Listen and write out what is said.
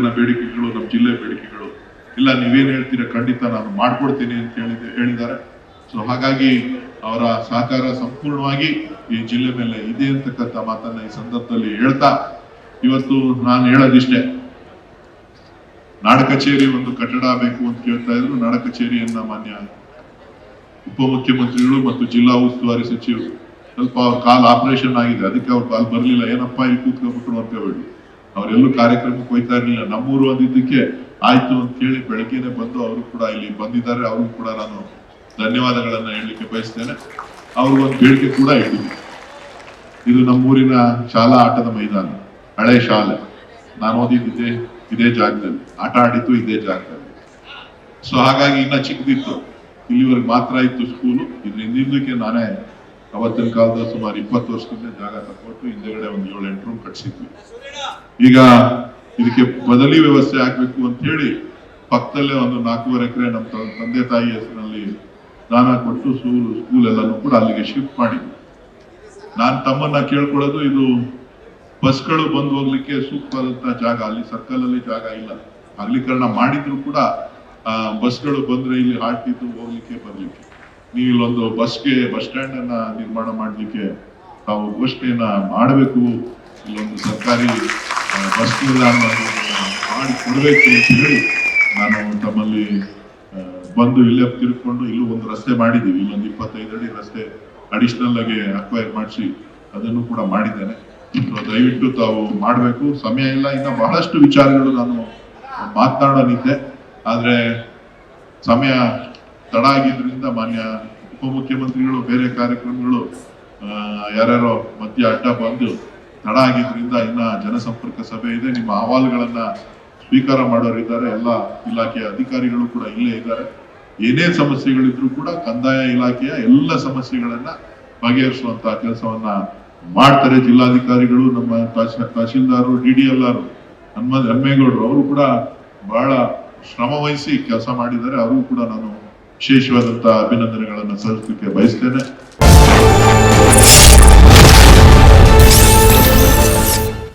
ತಾಲೂಕಿನ ಬೇಡಿಕೆಗಳು, ನಮ್ಮ ಜಿಲ್ಲೆ ಬೇಡಿಕೆಗಳು. ಇಲ್ಲ, ನೀವೇನ್ ಹೇಳ್ತೀರಾ? ಖಂಡಿತ ನಾನು ಮಾಡ್ಕೊಡ್ತೀನಿ ಅಂತ ಹೇಳಿದ, ಹೇಳಿದ್ದಾರೆ. ಸೊ ಹಾಗಾಗಿ ಅವರ ಸಹಕಾರ ಸಂಪೂರ್ಣವಾಗಿ ಈ ಜಿಲ್ಲೆ ಮೇಲೆ ಇದೆ ಅಂತಕ್ಕಂಥ ಮಾತನ್ನ ಈ ಸಂದರ್ಭದಲ್ಲಿ ಹೇಳ್ತಾ, ಇವತ್ತು ನಾನು ಹೇಳೋದಿಷ್ಟೇ. ನಾಡ ಕಚೇರಿ ಒಂದು ಕಟ್ಟಡ ಬೇಕು ಅಂತ ಕೇಳ್ತಾ ಇದ್ರು. ನಾಡ ಕಚೇರಿಯನ್ನ ಮಾನ್ಯ ಉಪಮುಖ್ಯಮಂತ್ರಿಗಳು ಮತ್ತು ಜಿಲ್ಲಾ ಉಸ್ತುವಾರಿ ಸಚಿವರು, ಸ್ವಲ್ಪ ಅವ್ರ ಕಾಲ್ ಆಪರೇಷನ್ ಆಗಿದೆ, ಅದಕ್ಕೆ ಅವ್ರ ಕಾಲ್ ಬರ್ಲಿಲ್ಲ. ಏನಪ್ಪ ಇಲ್ಲಿ ಕೂತ್ಕೊಂಡ್ಬಿಟ್ರು ಅಂತ ಹೇಳಿ ಅವರೆಲ್ಲೂ ಕಾರ್ಯಕ್ರಮಕ್ಕೆ ಹೋಯ್ತಾ ಇರಲಿಲ್ಲ. ನಮ್ಮೂರು ಅಂದಿದ್ದಕ್ಕೆ ಆಯ್ತು ಅಂತ ಹೇಳಿ ಬೆಳಗ್ಗೆನೆ ಬಂದು ಅವರು ಕೂಡ ಇಲ್ಲಿ ಬಂದಿದ್ದಾರೆ. ಅವ್ರಿಗೂ ಕೂಡ ನಾನು ಧನ್ಯವಾದಗಳನ್ನ ಹೇಳಲಿಕ್ಕೆ ಬಯಸ್ತೇನೆ. ಅವ್ರಿಗೊಂದು ಬೇಡಿಕೆ ಕೂಡ ಹೇಳಿದ್ದೀನಿ ಇದು ನಮ್ಮೂರಿನ ಶಾಲಾ ಆಟದ ಮೈದಾನ, ಹಳೆ ಶಾಲೆ. ನಾನು ಓದಿದ್ದು ಇದೇ ಜಾಗದಲ್ಲಿ. ಆಟ ಆಡಿದ್ದು ಇದೇ ಜಾಗದಲ್ಲಿ. ಸೊ ಹಾಗಾಗಿ ಇನ್ನ ಚಿಕ್ಕದಿತ್ತು. ಇಲ್ಲಿವರೆಗೆ ಮಾತ್ರ ಇತ್ತು ಸ್ಕೂಲು ಇದ್ರ ಹಿಂದಿಂದಕ್ಕೆ ನಾನೇ ಅವತ್ತಿನ ಕಾಲದ ಸುಮಾರು ಇಪ್ಪತ್ತು ವರ್ಷದಿಂದ ಜಾಗ ತಕ್ಕೊಟ್ಟು ಹಿಂದೆಗಡೆ ಒಂದು ಏಳು ಎಂಟು ರೂಮ್ ಕಟ್ಸಿದ್ವಿ. ಈಗ ಇದಕ್ಕೆ ಬದಲಿ ವ್ಯವಸ್ಥೆ ಆಗ್ಬೇಕು ಅಂತ ಹೇಳಿ ಪಕ್ಕದಲ್ಲೇ ಒಂದು ನಾಲ್ಕೂವರೆ ಎಕರೆ ನಮ್ಮ ತಂದೆ ತಾಯಿ ಹೆಸರಿನಲ್ಲಿ ದಾನ ಕೊಟ್ಟು ಸ್ಕೂಲ್ ಸ್ಕೂಲ್ ಎಲ್ಲಾನು ಕೂಡ ಅಲ್ಲಿಗೆ ಶಿಫ್ಟ್ ಮಾಡಿದ್ವಿ. ನಾನ್ ತಮ್ಮನ್ನ ಕೇಳ್ಕೊಳ್ಳೋದು ಇದು ಬಸ್ಗಳು ಬಂದು ಹೋಗ್ಲಿಕ್ಕೆ ಸೂಕ್ತವಾದಂತಹ ಜಾಗ, ಅಲ್ಲಿ ಸರ್ಕಲ್ ಅಲ್ಲಿ ಜಾಗ ಇಲ್ಲ. ಅಗಲೀಕರಣ ಮಾಡಿದ್ರು ಕೂಡ ಬಸ್ಗಳು ಬಂದ್ರೆ ಇಲ್ಲಿ ಹಾಟಿದ್ದು ಹೋಗ್ಲಿಕ್ಕೆ ಬರ್ಲಿಕ್ಕೆ. ನೀವು ಬಸ್ಗೆ, ಬಸ್ ಸ್ಟ್ಯಾಂಡ್ ಅನ್ನ ನಿರ್ಮಾಣ ಮಾಡಲಿಕ್ಕೆ ತಾವು ಘೋಷಣೆಯನ್ನ ಮಾಡಬೇಕು. ಇಲ್ಲೊಂದು ಸರ್ಕಾರಿ ಬಸ್ ನಿಲ್ದಾಣವನ್ನು ಮಾಡಿ ಕೊಡ್ಬೇಕು ಅಂತ ಹೇಳಿ ನಾನು ತಮ್ಮಲ್ಲಿ ಬಂದು ಇಲ್ಲೇ ತಿರ್ಕೊಂಡು ಇಲ್ಲೂ ಒಂದು ರಸ್ತೆ ಮಾಡಿದ್ದೀವಿ. ಇಲ್ಲೊಂದು ಇಪ್ಪತ್ತೈದು ಅಡಿ ರಸ್ತೆ ಅಡಿಷನಲ್ ಆಗಿ ಅಕ್ವೈರ್ ಮಾಡಿಸಿ ಅದನ್ನು ಕೂಡ ಮಾಡಿದ್ದೇನೆ. ದಯವಿಟ್ಟು ತಾವು ಮಾಡಬೇಕು. ಸಮಯ ಇಲ್ಲ, ಇನ್ನ ಬಹಳಷ್ಟು ವಿಚಾರಗಳು ನಾನು ಮಾತನಾಡೋನಿದ್ದೆ ಆದರೆ ಸಮಯ ತಡ ಆಗಿದ್ರಿಂದ ಮಾನ್ಯ ಉಪಮುಖ್ಯಮಂತ್ರಿಗಳು, ಬೇರೆ ಕಾರ್ಯಕ್ರಮಗಳು ಯಾರ್ಯಾರೋ ಮಧ್ಯ ಅಡ್ಡ ಬಂದು ತಡ ಆಗಿದ್ರಿಂದ ಇನ್ನ ಜನಸಂಪರ್ಕ ಸಭೆ ಇದೆ. ನಿಮ್ಮ ಅಹವಾಲುಗಳನ್ನ ಸ್ವೀಕಾರ ಮಾಡೋರಿದ್ದಾರೆ. ಎಲ್ಲ ಇಲಾಖೆಯ ಅಧಿಕಾರಿಗಳು ಕೂಡ ಇಲ್ಲೇ ಇದ್ದಾರೆ. ಏನೇ ಸಮಸ್ಯೆಗಳಿದ್ರು ಕೂಡ ಕಂದಾಯ ಇಲಾಖೆಯ ಎಲ್ಲ ಸಮಸ್ಯೆಗಳನ್ನ ಬಗೆಹರಿಸುವಂತ ಕೆಲಸವನ್ನ ಮಾಡ್ತಾರೆ ಜಿಲ್ಲಾಧಿಕಾರಿಗಳು. ನಮ್ಮ ತಹಶೀ- ತಹಶೀಲ್ದಾರರು, D D L R, Hanuma ಹೆಮ್ಮೇಗೌಡರು ಅವರು ಕೂಡ ಬಹಳ ಶ್ರಮ ವಹಿಸಿ ಕೆಲಸ ಮಾಡಿದ್ದಾರೆ. ಅವರು ಕೂಡ ನಾನು ವಿಶೇಷವಾದಂತಹ ಅಭಿನಂದನೆಗಳನ್ನು ಸಲ್ಲಿಸಲಿಕ್ಕೆ ಬಯಸ್ತೇನೆ.